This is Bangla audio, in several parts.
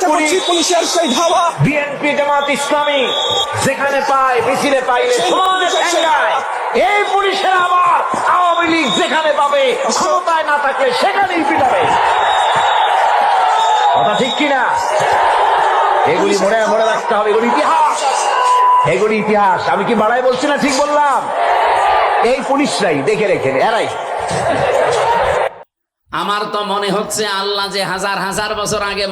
চেষ্টা করছি পুলিশের সেই ধাওয়া। বিএনপি জামাত ইসলামী যেখানে পায় মিছিলে পাইলে সেই সমানে পুলিশের সেই ঠেঙ্গায়। এই পুলিশের আবার আওয়ামী লীগ যেখানে পাবে ক্ষমতায় না থাকে সেখানেই পিটাবে। কথা ঠিক কিনা? এগুলি মনে মনে রাখতে হবে এগুলি ইতিহাস। এগুলি ইতিহাস। আমি কি বাড়াই বলছি না ঠিক বললাম? এই পুলিশরাই দেখে রেখে এরাই। আমার তো মনে হচ্ছে আল্লাহ যে হাজার হাজার বছর আগে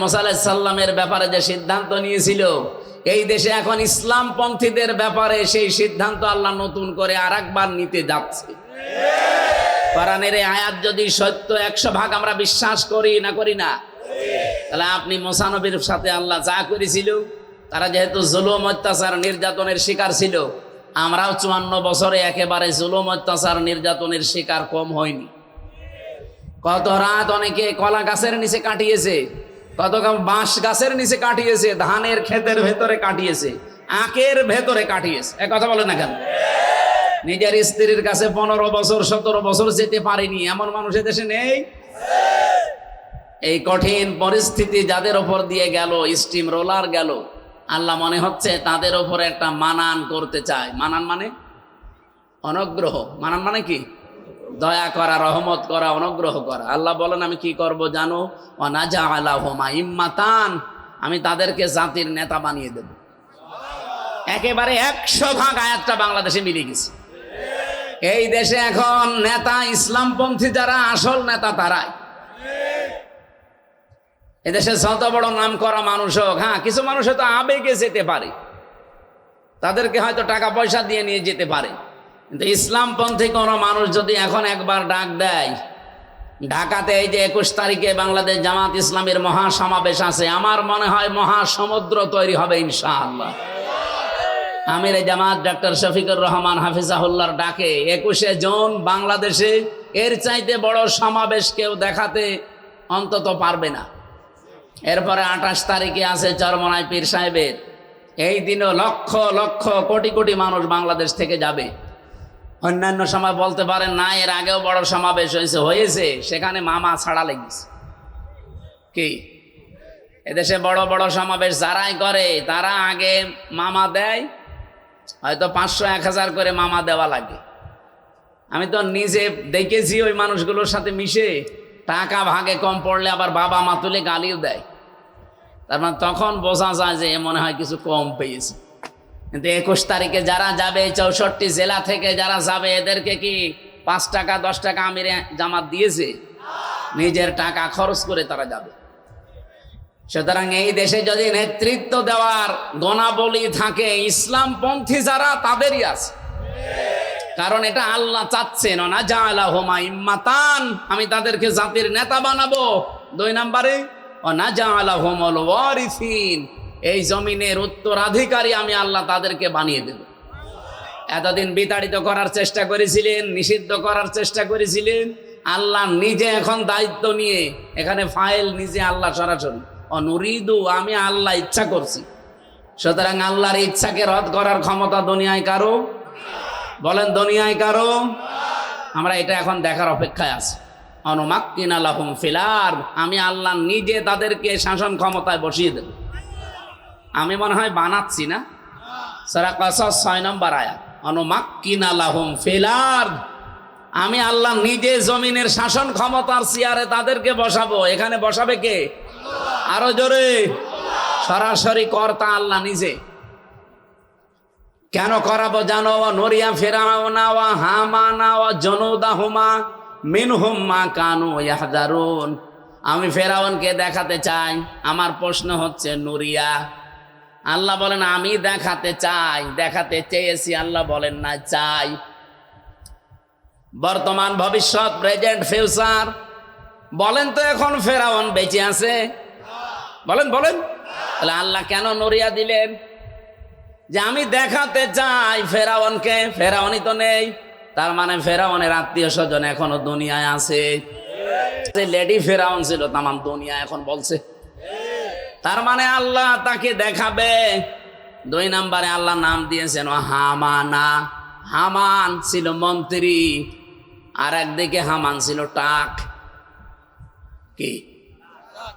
সাল্লামের ব্যাপারে যে সিদ্ধান্ত নিয়েছিল, এই দেশে এখন ইসলাম পন্থীদের ব্যাপারে সেই সিদ্ধান্ত আল্লাহ নতুন করে আর একবার নিতে যাচ্ছে। কোরআনের আয়াত যদি সত্য একশো ভাগ আমরা বিশ্বাস করি না করি না? তাহলে আপনি মোসানবীর সাথে আল্লাহ যা করেছিল, তারা যেহেতু জুলুম, অত্যাচার, নির্যাতনের শিকার ছিল, আমরাও চুয়ান্ন বছরে একেবারে জুলুম, অত্যাচার, নির্যাতনের শিকার কম হয়নি। কত রাত অনেকে কলা গাছের নিচে কাটিয়েছে, কত বাঁশ গাছের নিচে কাটিয়েছে, ধানের ক্ষেতের ভেতরে কাটিয়েছে, আখের ভেতরে কাটিয়েছে। এ কথা বলে না কেন? নিজের স্ত্রীর কাছে পনেরো বছর, সতেরো বছর যেতে পারেনি, এমন মানুষ দেশে নেই? এই কঠিন পরিস্থিতি যাদের ওপর দিয়ে গেল স্টিম রোলার গেল, আল্লাহ মনে হচ্ছে তাদের ওপরে একটা মানান করতে চায়। মানান মানে? অনুগ্রহ। মানান মানে কি? দয়া করা, রহমত করা, অনুগ্রহ করা। আল্লাহ বলেন, আমি কি করব জানো? অনাজা হোমা ইম্মাতান। আমি তাদেরকে জাতির নেতা বানিয়ে দেব। একেবারে একশো ভাগ আয়াতটা বাংলাদেশে মিলে গেছে। এই দেশে এখন নেতা, ইসলামপন্থী যারা, আসল নেতা তারাই। এদেশে যত বড় নাম করা মানুষ হোক হ্যাঁ কিছু মানুষ হয়তো আবেগে যেতে পারে। তাদেরকে হয়তো টাকা পয়সা দিয়ে নিয়ে যেতে পারে। কিন্তু ইসলামপন্থী কোনো মানুষ যদি এখন একবার ডাক দেয়, ঢাকাতে এই যে একুশ তারিখে বাংলাদেশ জামাত ইসলামের মহা সমাবেশ আছে, আমার মনে হয় মহাসমুদ্র তৈরি হবে ইনশাআল্লাহ। আমির জামাত ডক্টর শফিকুর রহমান হাফিজাহুল্লার ডাকে, একুশে জুন বাংলাদেশে এর চাইতে বড় সমাবেশ কেউ দেখাতে অন্তত পারবে না। এরপরে আঠাশ তারিখে আছে চরমনায় পীর সাহেবের, এই দিনও লক্ষ লক্ষ কোটি কোটি মানুষ বাংলাদেশ থেকে যাবে। অন্যান্য সময় বলতে পারেন, না, এর আগেও বড় সমাবেশ হয়েছে। হয়েছে, সেখানে মামা ছাড়া লেগেছে। কি? এদেশে বড় বড় সমাবেশ যারাই করে, তারা আগে মামা দেয়, হয়তো পাঁচশো, এক হাজার করে মামা দেওয়া লাগে। আমি তো নিজে দেখেছি ওই মানুষগুলোর সাথে মিশে, টাকা ভাগে কম পড়লে আবার বাবা মা তুলে গালিও দেয়। তার মানে তখন বোঝা যায় যে মনে হয় কিছু কম পেয়েছে। কিন্তু একুশ তারিখে যারা যাবে, চৌষট্টি জেলা থেকে যারা যাবে, এদেরকে কি পাঁচ টাকা, দশ টাকা আমিরে জামাত দিয়েছে? নিজের টাকা খরচ করে তারা যাবে। সুতরাং এই দেশে যদি নেতৃত্ব দেওয়ার গণাবলী থাকে, ইসলামপন্থী যারা, তাদেরই আছে। কারণ এটা আল্লাহ চাচ্ছেন না হোমা ইম্মাতান, আমি তাদেরকে জাতির নেতা বানাবো। দুই নম্বরে ও না ওয়ারিসিন। এই জমিনের উত্তরাধিকারী আমি আল্লাহ তাদেরকে বানিয়ে দেব। এতদিন বিতাড়িত করার চেষ্টা করেছিলেন, নিষিদ্ধ করার চেষ্টা করেছিলেন। আল্লাহ নিজে এখন দায়িত্ব নিয়ে এখানে ফাইল নিজে আল্লাহ সরাসরি। অনুরিদু আমি আল্লাহ ইচ্ছা করছি। সুতরাং আল্লাহর ইচ্ছাকে রদ করার ক্ষমতা দুনিয়ায় কারও? বলেন দুনিয়ায় কারও? আমরা এটা এখন দেখার অপেক্ষায় আছি। অনুমাক্কিন আলাহুম ফিলার আমি আল্লাহ নিজে তাদেরকে শাসন ক্ষমতায় বসিয়ে দেব। আমি মনে হয় বানাচ্ছি না। সারা কাসাস ছয় নম্বর আয়া অনুমাক্কিন আলাহুম ফিলার আমি আল্লাহ নিজে জমিনের শাসন ক্ষমতার চেয়ারে তাদেরকে বসাবো। এখানে বসাবে কে? আরও জোরে। সরাসরি কর্তা আল্লাহ নিজে। কেন করাবো জানো? নরিয়া ফেরাওনা ওয়া হামানা ওয়া জনৌদাহুমা মিনহুম্মা কানু ইয়াহদারুন। আমি ফেরাউনকে দেখাতে চাই। আমার প্রশ্ন হচ্ছে, নুরিয়া আল্লাহ বলেন, আমি দেখাতে চাই, দেখাতে চেয়েছি। আল্লাহ বলেন, না, চাই। বর্তমান ভবিষ্যৎ, প্রেজেন্ট, ফিউচার, বলেন তো এখন ফেরাউন বেঁচে আছে? বলেন বলেন। তাহলে আল্লাহ কেন নড়িয়া দিলেন? যে আমি দেখাতে চাই ফেরাউনকে, ফেরাউনই তো নেই। তার মানে ফেরাউনের আত্মীয় স্বজন এখনও দুনিয়ায় আছে। লেডি ফেরাউন ছিল, তামাম দুনিয়া এখন বলছে। তার মানে আল্লাহ তাকে দেখাবে। দুই নম্বরে আল্লাহ নাম দিয়েছেন হামানা। হামান ছিল মন্ত্রী আর একদিকে হামান ছিল টাক। কি?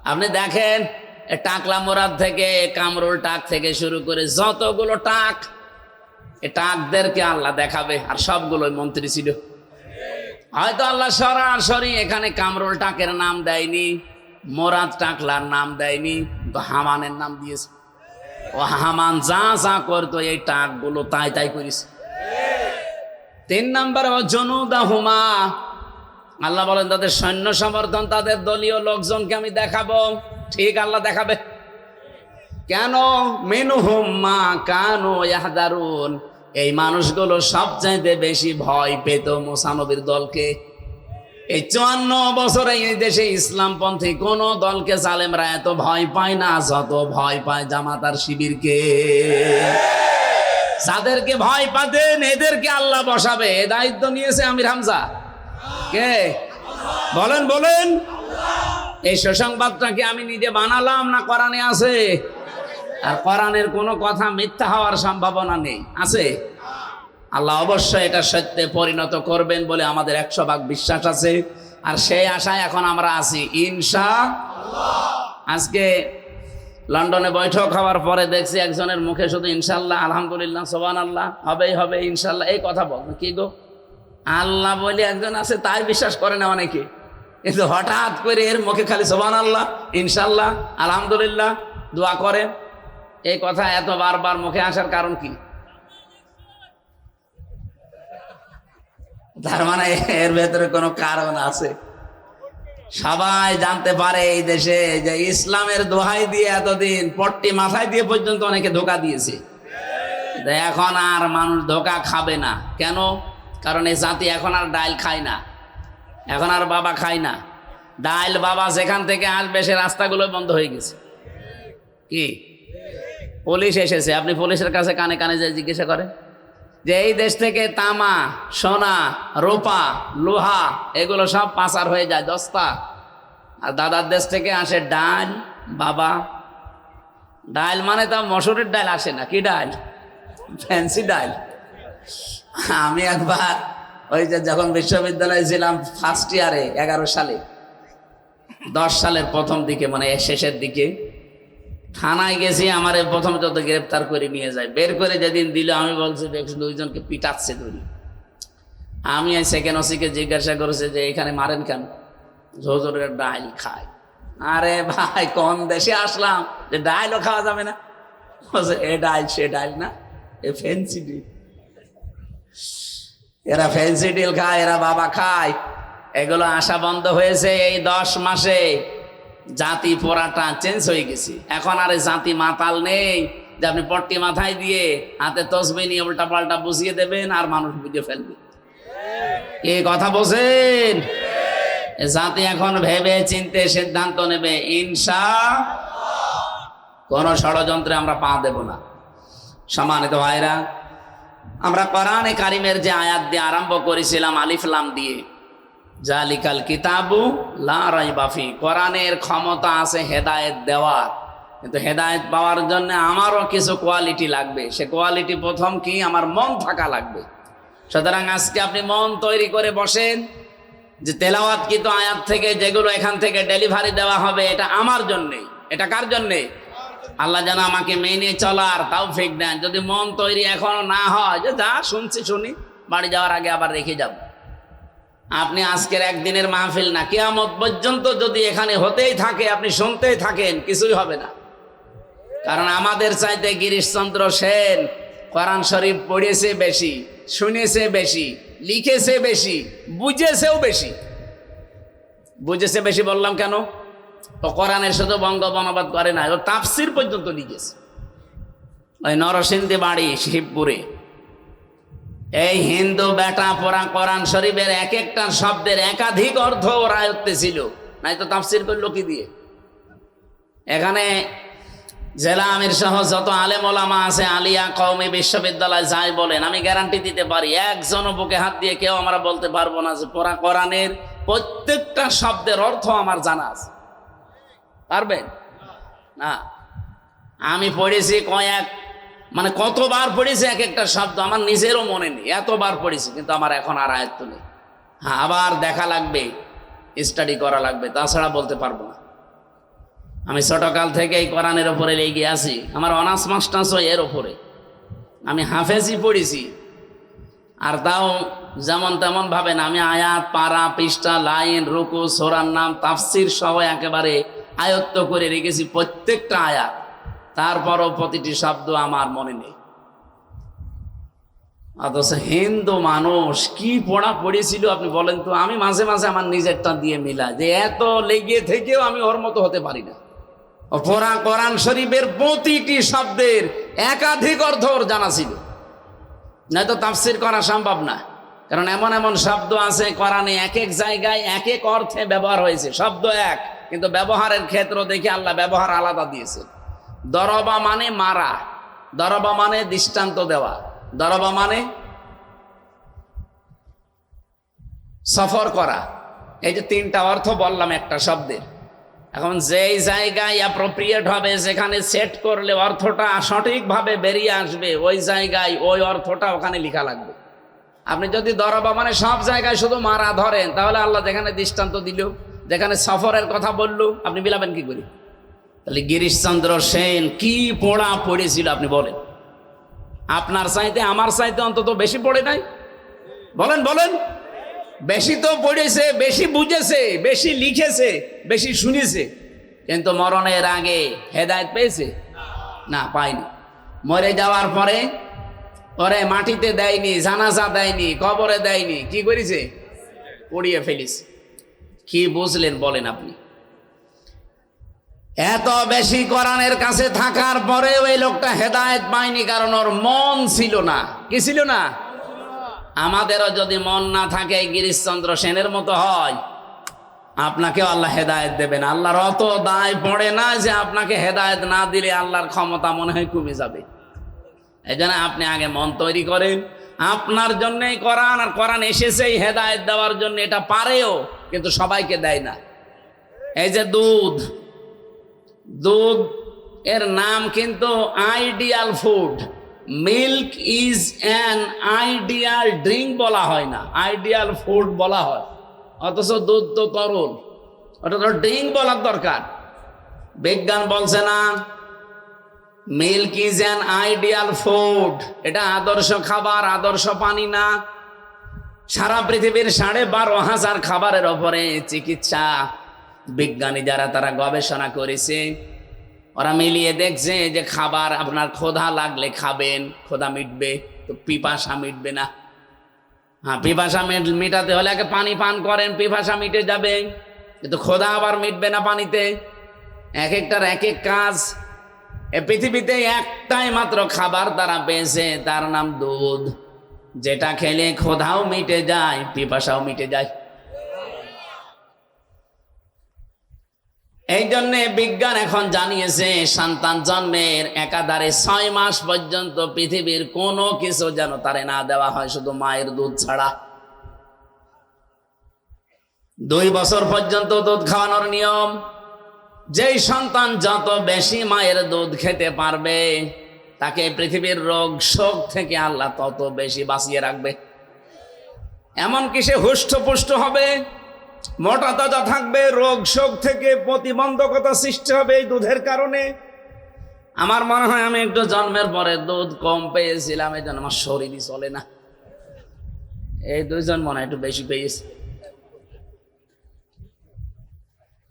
আপনি দেখেন টাকলা মোরাদ থেকে কামরুল টাক থেকে শুরু করে যতগুলো টাক, এ টাকদেরকে আল্লাহ দেখাবে, আর সবগুলো মন্ত্রী ছিল। হয়তো আল্লাহ সরাসরি এখানে কামরুল টাকের নাম দেয়নি। মোরাদ টাকলার নাম দেয়নি হামানের নাম দিয়েছে। ও হামান যা যা করতো, এই টাকগুলো তাই তাই করিস তিন নম্বর জনুদা হুমা। আল্লাহ বলেন, তাদের সৈন্য সমর্থন, তাদের দলীয় লোকজনকে আমি দেখাবো। ঠিক আল্লাহ দেখাবে। কেন? মেনু হুম্মা কানো এই মানুষগুলো সবচাইতে বেশি ভয় পেত মোসানবীর দলকে। এই চুয়ান্ন বছরে এই দেশে ইসলামপন্থী কোন দলকে জালেমরা এত ভয় পায় না, যত ভয় পায় জামাতার শিবিরকে। যাদেরকে ভয় পাতেন এদেরকে আল্লাহ বসাবে। এ দায়িত্ব নিয়েছে আমির হামজা। কে? বলেন বলেন। এই সুসংবাদটা কি আমি নিজে বানালাম না কোরআনে আছে? আর কোরআনের কোনো কথা মিথ্যা হওয়ার সম্ভাবনা নেই। আছে? আল্লাহ অবশ্যই এটা সত্যে পরিণত করবেন বলে আমাদের একশো ভাগ বিশ্বাস আছে। আর সেই আশায় এখন আমরা আছি, ইনশা আজকে লন্ডনে বৈঠক হওয়ার পরে দেখছি একজনের মুখে শুধু ইনশাল্লাহ আলহামদুলিল্লাহ সোবান আল্লাহ হবেই হবে ইনশাল্লাহ এই কথা বল, কি গো? আল্লাহ বলে একজন আছে, তাই বিশ্বাস করে না অনেকে। কিন্তু হঠাৎ করে এর মুখে খালি সোবান আল্লাহ ইনশাল্লাহ আলহামদুলিল্লাহ, দোয়া করে। এই কথা এত বারবার মুখে আসার কারণ কি? তার মানে এর ভেতরে কোনো কারণ আছে। সবাই জানতে পারে এই দেশে যে ইসলামের দোহাই দিয়ে এতদিন পট্টি মাথায় দিয়ে পর্যন্ত অনেকে ধোকা দিয়েছে। এখন আর মানুষ ধোকা খাবে না। কেন? কারণ এই জাতি এখন আর ডাইল খায় না। এখন আর বাবা খায় না। ডাইল বাবা যেখান থেকে আসবে, সে রাস্তাগুলো বন্ধ হয়ে গেছে। কি? পুলিশ এসেছে। আপনি পুলিশের কাছে কানে কানে যে জিজ্ঞাসা করেন? যে এই দেশ থেকে তামা, সোনা, রোপা, লোহা, এগুলো সব পাচার হয়ে যায়, দস্তা। আর দাদার দেশ থেকে আসে ডাল, বাবা। ডাল মানে তা মসুরের ডাল আসে না, কি ডাল? ফ্যান্সি ডাল। আমি একবার ওই যে যখন বিশ্ববিদ্যালয়ে ছিলাম ফার্স্ট ইয়ারে এগারো সালে, দশ সালের প্রথম দিকে মানে শেষের দিকে থানায় গেছি, আমার প্রথম যত গ্রেপ্তার করে নিয়ে যায়। বের করে যেদিন দিল, আমি বলছি দুইজনকে পিটাচ্ছে ধরি। আমি সেকেন্ড ওসিকে জিজ্ঞাসা করেছে যে, এখানে মারেন কেন? ঝোজরের ডাইল খায়। আরে ভাই কোন দেশে আসলাম, যে ডাইলও খাওয়া যাবে না। এ ডাইল, সে ডাইল না, এ ফেন্সি ডিল এরা ফেন্সি ডিল খায়, এরা বাবা খায়। এগুলো আসা বন্ধ হয়েছে এই দশ মাসে। জাতি পোড়াটা চেঞ্জ হয়ে গেছে। এখন আর জাতি মাতাল নেই যে আপনি পট্টি মাথায় দিয়ে হাতে তসবি নিয়ে উল্টা পাল্টা বুঝিয়ে দেবেন আর মানুষ বুঝে ফেলবে। এই কথা বোঝেন এ জাতি এখন ভেবে চিনতে সিদ্ধান্ত নেবে ইনসা কোন ষড়যন্ত্রে আমরা পা দেব না। সম্মানিত ভাইরা, আমরা কোরআনে কারিমের যে আয়াত দিয়ে আরম্ভ করেছিলাম আলিফলাম দিয়ে জালিকাল কিতাবু, লা রাইবাফি কোরআনের ক্ষমতা আছে হেদায়েত দেওয়ার। কিন্তু হেদায়েত পাওয়ার জন্য আমারও কিছু কোয়ালিটি লাগবে। সে কোয়ালিটি প্রথম কি? আমার মন থাকা লাগবে। সুতরাং আজকে আপনি মন তৈরি করে বসেন যে তেলাওয়াত কিন্তু আয়াত থেকে যেগুলো এখান থেকে ডেলিভারি দেওয়া হবে, এটা আমার জন্যে। এটা কার জন্যে? আল্লাহ যেন আমাকে মেনে চলার তাও ফেক দেন। যদি মন তৈরি এখনও না হয় যে যা শুনছি শুনি, বাড়ি যাওয়ার আগে আবার রেখে যাব। আপনি আজকের একদিনের মাহফিল না, কেয়ামত পর্যন্ত যদি এখানে হতেই থাকে, আপনি শুনতেই থাকেন, কিছুই হবে না। কারণ আমাদের চাইতে গিরিশচন্দ্র সেন কোরআন শরীফ পড়েছে বেশি, শুনেছে বেশি, লিখেছে বেশি, বুঝেছেও বেশি। বুঝেছে বেশি বললাম কেন? ও কোরআনের শুধু বঙ্গ বনবাদ করে না, ও তাফসির পর্যন্ত লিখেছে। ওই নরসিংদী বাড়ি, শিবপুরে। এই হিন্দু বেটা পড়া কোরআন শরীফের এক একটা শব্দের একাধিক অর্থ ওর ছিল নাই তো তাফসির করল কি দিয়ে? এখানে জেলা আমির সহ যত আলেম ওলামা আছে, আলিয়া কওমি বিশ্ববিদ্যালয় যাই বলেন, আমি গ্যারান্টি দিতে পারি, একজন বুকে হাত দিয়ে কেউ আমরা বলতে পারব না যে পড়া কোরআনের প্রত্যেকটা শব্দের অর্থ আমার জানা আছে। পারবেন? না। আমি পড়েছি কয়েক মানে কতবার পড়েছে এক একটা শব্দ আমার নিজেরও মনে নেই, এতবার পড়েছি, কিন্তু আমার এখন আর আয়ত্ত নেই। হ্যাঁ আবার দেখা লাগবে স্টাডি করা লাগবে, তাছাড়া বলতে পারব না। আমি ছোটকাল থেকে এই কোরআনের ওপরে লেগে আছি, আমার অনার্স মাস্টার্সও এর ওপরে আমি হাফেজই পড়েছি, আর তাও যেমন তেমন ভাবে না, আমি আয়াত, পারা, পৃষ্ঠা, লাইন, রুকু, সোরার নাম, তাফসির সহ একেবারে আয়ত্ত করে রেখেছি প্রত্যেকটা আয়াত। তারপরও প্রতিটি শব্দ আমার মনে নেই। অথচ হিন্দু মানুষ কি পড়া পড়েছিল আপনি বলেন তো? আমি মাঝে মাঝে আমার নিজেরটা দিয়ে মিলাই যে এত লেগে থেকেও আমি ওর মতো হতে পারি না। পড়া কোরআন শরীফের প্রতিটি শব্দের একাধিক অর্থ ওর জানা ছিল। নয়তো তাফসির করা সম্ভব না। কারণ এমন এমন শব্দ আছে, কোরআনে এক এক জায়গায় এক এক অর্থে ব্যবহার হয়েছে। শব্দ এক, কিন্তু ব্যবহারের ক্ষেত্র দেখে আল্লাহ ব্যবহার আলাদা দিয়েছে দরবা মানে মারা, দরবা মানে দৃষ্টান্ত দেওয়া, দরবা মানে সফর করা। এই যে তিনটা অর্থ বললাম একটা শব্দের। এখন যেই জায়গায় অ্যাপ্রোপ্রিয়েট হবে, যেখানে সেট করলে অর্থটা সঠিকভাবে বেরিয়ে আসবে, ওই জায়গায় ওই অর্থটা ওখানে লেখা লাগবে। আপনি যদি দরবা মানে সব জায়গায় শুধু মারা ধরেন, তাহলে আল্লাহ যেখানে দৃষ্টান্ত দিল, যেখানে সফরের কথা বলল, আপনি মিলাবেন কি করি? তাহলে গিরিশচন্দ্র সেন কি পড়া পড়েছিল আপনি বলেন। আপনার চাইতে আমার চাইতে অন্তত বেশি পড়ে নাই? বলেন বলেন। বেশি তো পড়েছে, বেশি বুঝেছে, বেশি লিখেছে, বেশি শুনেছে। কিন্তু মরণের আগে হেদায়ত পেয়েছে? না, পায়নি। মরে যাওয়ার পরে ওরে মাটিতে দেয়নি, জানাজা দেয়নি, কবরে দেয়নি, কি করেছে? পড়িয়ে ফেলিস কি বুঝলেন বলেন আপনি? এত বেশি কোরআনের কাছে থাকার পরে ওই লোকটা হেদায়ত পায়নি, কারণ ওর মন ছিল না। কি ছিল না? আমাদেরও যদি মন না থাকে, গিরিশচন্দ্র সেনের মতো হয়, আপনাকেও আল্লাহ হেদায়েত দেবেন। আল্লাহর অত দায় পড়ে না যে আপনাকে হেদায়ত না দিলে আল্লাহর ক্ষমতা মনে হয় কমে যাবে। এই জন্য আপনি আগে মন তৈরি করেন। আপনার জন্যই কোরআন, আর কোরআন এসেছেই হেদায়ত দেওয়ার জন্য, এটা পারেও, কিন্তু সবাইকে দেয় না। এই যে দুধ দুধ, এর নাম কিন্তু ideal food. Milk is an ideal drink বলা হয় না, আইডিয়াল ফুড বলা হয়। অথচ দুধ তো তরল, ওটা তো ড্রিঙ্ক বলার দরকার। বিজ্ঞান বলছে না, milk is an ideal food, এটা আদর্শ খাবার, আদর্শ পানি না। সারা পৃথিবীর সাড়ে বারো হাজার খাবারের ওপরে চিকিৎসা বিজ্ঞানী যারা তারা গবেষণা করেছে, ওরা মিলিয়ে দেখছে যে খাবার আপনার ক্ষোধা লাগলে খাবেন, ক্ষোধা মিটবে, তো পিপাসা মিটবে না। হ্যাঁ পিপাসা মিট- মিটাতে হলে আগে পানি পান করেন, পিপাসা মিটে যাবে। কিন্তু ক্ষোধা আবার মিটবে না পানিতে। এক একটার এক এক কাজ। এ পৃথিবীতে একটাই মাত্র খাবার তারা পেয়েছে, তার নাম দুধ। যেটা খেলে ক্ষোধাও মিটে যায়, পিপাসাও মিটে যায়। এই জন্যে বিজ্ঞান এখন জানিয়েছে, সন্তান জন্মের একাধারে ছয় মাস পর্যন্ত পৃথিবীর কোনো কিছু যেন তারে না দেওয়া হয়, শুধু মায়ের দুধ ছাড়া। দুই বছর পর্যন্ত দুধ খাওয়ানোর নিয়ম, যেই সন্তান যত বেশি মায়ের দুধ খেতে পারবে, তাকে পৃথিবীর রোগ শোক থেকে আল্লাহ তত বেশি বাঁচিয়ে রাখবে। এমনকি সে হুষ্ট পুষ্ট হবে মোটা তাজা থাকবে, রোগ শোক থেকে প্রতিবন্ধকতা সৃষ্টি হবে এই দুধের কারণে। আমার মনে হয় আমি একটু জন্মের পরে দুধ কম পেয়েছিলাম, এই জন্য আমার শরীরই চলে না। এই দুইজন মনে হয় একটু বেশি পেয়েছি।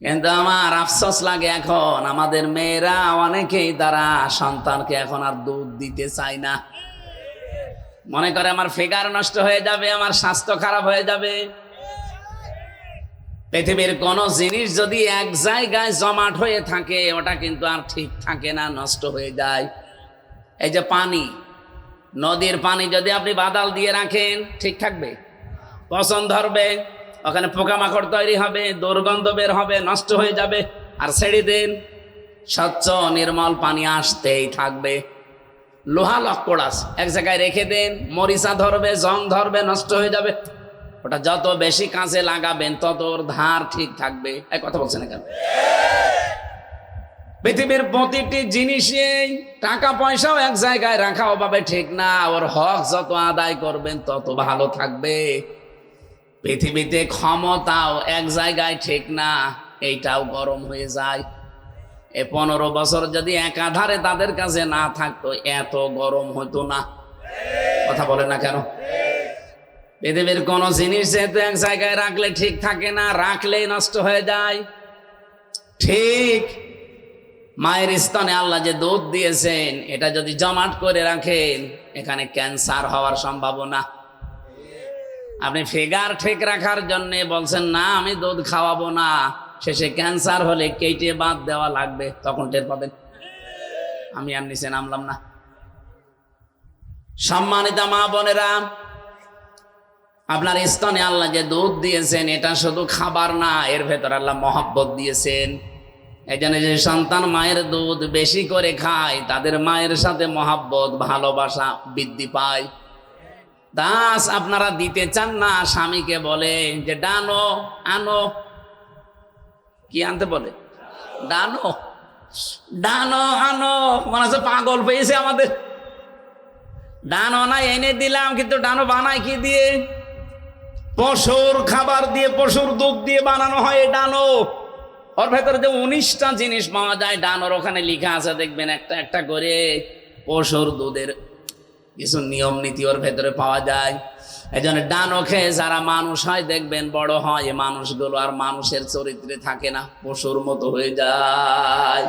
কিন্তু আমার আফসোস লাগে এখন, আমাদের মেয়েরা অনেকেই তারা সন্তানকে এখন আর দুধ দিতে চায় না। মনে করে আমার ফিগার নষ্ট হয়ে যাবে, আমার স্বাস্থ্য খারাপ হয়ে যাবে। পৃথিবীর কোন জিনিস যদি এক জায়গায় জমাট হয়ে থাকে, ওটা কিন্তু আর ঠিক থাকে না, নষ্ট হয়ে যায়। এই যে পানি, নদীর পানি যদি আপনি বাদাল দিয়ে রাখেন, ঠিক থাকবে? পছন্দ ধরবে, ওখানে পোকামাকড় তৈরি হবে, দুর্গন্ধ বের হবে, নষ্ট হয়ে যাবে, আর ছেড়ে দিন। স্বচ্ছ, নির্মল পানি আসতেই থাকবে। লোহা লক্কড় এক জায়গায় রেখে দেন, মরিচা ধরবে, জং ধরবে, নষ্ট হয়ে যাবে। ওটা যত বেশি কাজে লাগাবেন, তত ওর ধার ঠিক থাকবে। এই কথা বলছেন কেন পৃথিবীর প্রতিটি জিনিসেই টাকা পয়সাও এক জায়গায় রাখা ওভাবে ঠিক না। ওর হক যত আদায় করবেন, তত ভালো থাকবে। পৃথিবীতে ক্ষমতাও এক জায়গায় ঠিক না, এইটাও গরম হয়ে যায়। এ পনেরো বছর যদি একাধারে তাদের কাছে না থাকতো, এত গরম হতো না। কথা বলে না কেন? পৃথিবীর কোন জিনিস যেহেতু এক জায়গায় রাখলে ঠিক থাকে না, রাখলেই নষ্ট হয়ে যায়। ঠিক মায়ের স্তনে আল্লাহ যে দুধ দিয়েছেন, এটা যদি জমাট করে রাখেন, এখানে ক্যান্সার হওয়ার সম্ভাবনা। আপনি ফিগার ঠিক রাখার জন্য বলছেন, না, আমি দুধ খাওয়াবো না। শেষে ক্যান্সার হলে কেটে বাদ দেওয়া লাগবে, তখন টের পাবেন। আমি আর নিচে নামলাম না। সম্মানিত মা বোনেরা আপনার স্তনে আল্লাহ যে দুধ দিয়েছেন, এটা শুধু খাবার না, এর ভেতর আল্লাহ মহাব্বত দিয়েছেন। এই জন্য যে সন্তান মায়ের দুধ বেশি করে খায়, তাদের মায়ের সাথে মহাব্বত, ভালোবাসা বৃদ্ধি পায়। দাস, আপনারা দিতে চান না, স্বামীকে বলে যে, ডানো, আনো। কি আনতে বলে? ডানো। ডানো, আনো। মনে হচ্ছে পাগল পেয়েছে আমাদের। ডানো না, এনে দিলাম, কিন্তু ডানো বানায় কি দিয়ে? পশুর খাবার দিয়ে, পশুর দুধ দিয়ে বানানো হয় ডানো। ওর ভেতরে যে উনিশটা জিনিস পাওয়া যায়, ডানোর ওখানে লিখা আছে, দেখবেন একটা একটা করে পশুর দুধের কিছু নিয়ম নীতি ওর ভেতরে পাওয়া যায়। এই জন্য ডানো খেয়ে যারা মানুষ হয়, দেখবেন বড় হয়, এ মানুষগুলো আর মানুষের চরিত্রে থাকে না, পশুর মতো হয়ে যায়।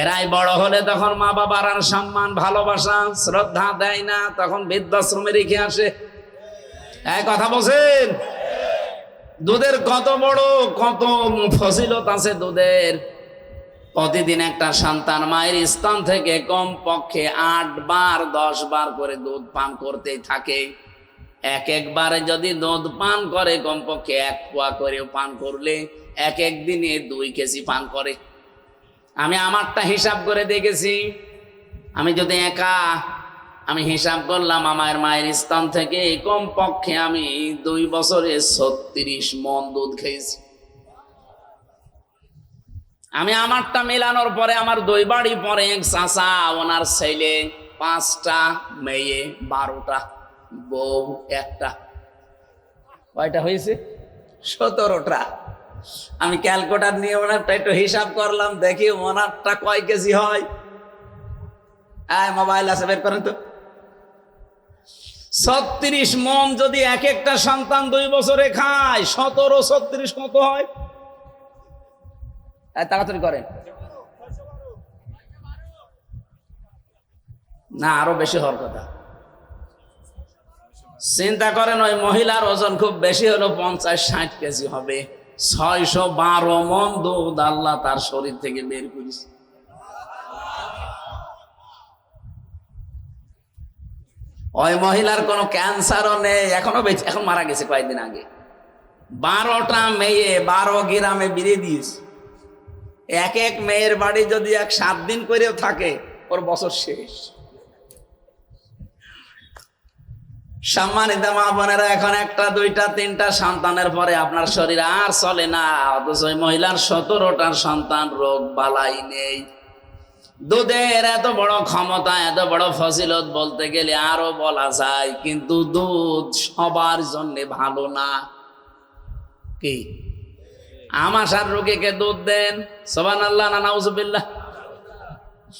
এরাই বড় হলে তখন মা বাবার আর সম্মান, ভালোবাসা, শ্রদ্ধা দেয় না, তখন বৃদ্ধাশ্রমে রেখে আসে। কথা বলছেন? দুধের কত বড়, কত ফসিলত আছে দুধের? প্রতিদিন একটা সন্তান মায়ের স্থান থেকে কম পক্ষে আট বার দশ বার করে দুধ পান করতেই থাকে। এক একবারে যদি দুধ পান করে, কমপক্ষে এক পোয়া করে পান করলে এক এক দিনে দুই কেজি পান করে। আমি আমারটা হিসাব করে দেখেছি। আমি যদি একা আমি হিসাব করলাম আমার মায়ের স্থান থেকে কম পক্ষে আমি দুই বছরে ছত্রিশ মন দুধ খেয়েছি। আমি আমারটা মেলানোর পরে, আমার দুই বাড়ি পরে এক চাচা, ওনার ছেলে, পাঁচটা, মেয়ে, বারোটা, বউ, একটা। কয়টা হয়েছে? সতেরোটা। আমি ক্যালকুলেটার নিয়ে ওনারটা একটু হিসাব করলাম, দেখি ওনারটা কয় কেজি হয়। হ্যাঁ মোবাইল আছে, বের করেন তো। ছত্রিশ মন যদি এক একটা সন্তান দুই বছরে খায়, সতেরো, ছত্রিশ কত হয়। তাড়াতাড়ি করেন। না, আরও বেশি হওয়ার কথা। চিন্তা করেন, ওই মহিলার ওজন খুব বেশি হলো, পঞ্চাশ, ষাট কেজি হবে। ছয়শো বারো মন দুধ আল্লাহ তার শরীর থেকে বের করেছে। ওই মহিলার কোনো ক্যান্সারও নেই, এখনও বেঁচে, এখন মারা গেছে কয়েকদিন আগে। বারোটা মেয়ে, বারো গ্রামে বিড়ে দিয়েছে। এক এক মেয়ের বাড়ি যদি এক সাত দিন করেও থাকে, ওর বছর শেষ। সম্মানিত মা বোনেরা, এখন একটা, দুইটা, তিনটা সন্তানের পরে আপনার শরীর আর চলে না, অথচ মহিলার সতেরোটা সন্তান রোগ বালাই নেই। দুধের এত বড় ক্ষমতা, এত বড় ফসিলত বলতে গেলে আরও বলা যায়, কিন্তু দুধ সবার জন্য ভালো না। কি? আমাশার রোগীকে দুধ দেন? সবান আল্লাহ না নাউজুবিল্লাহ?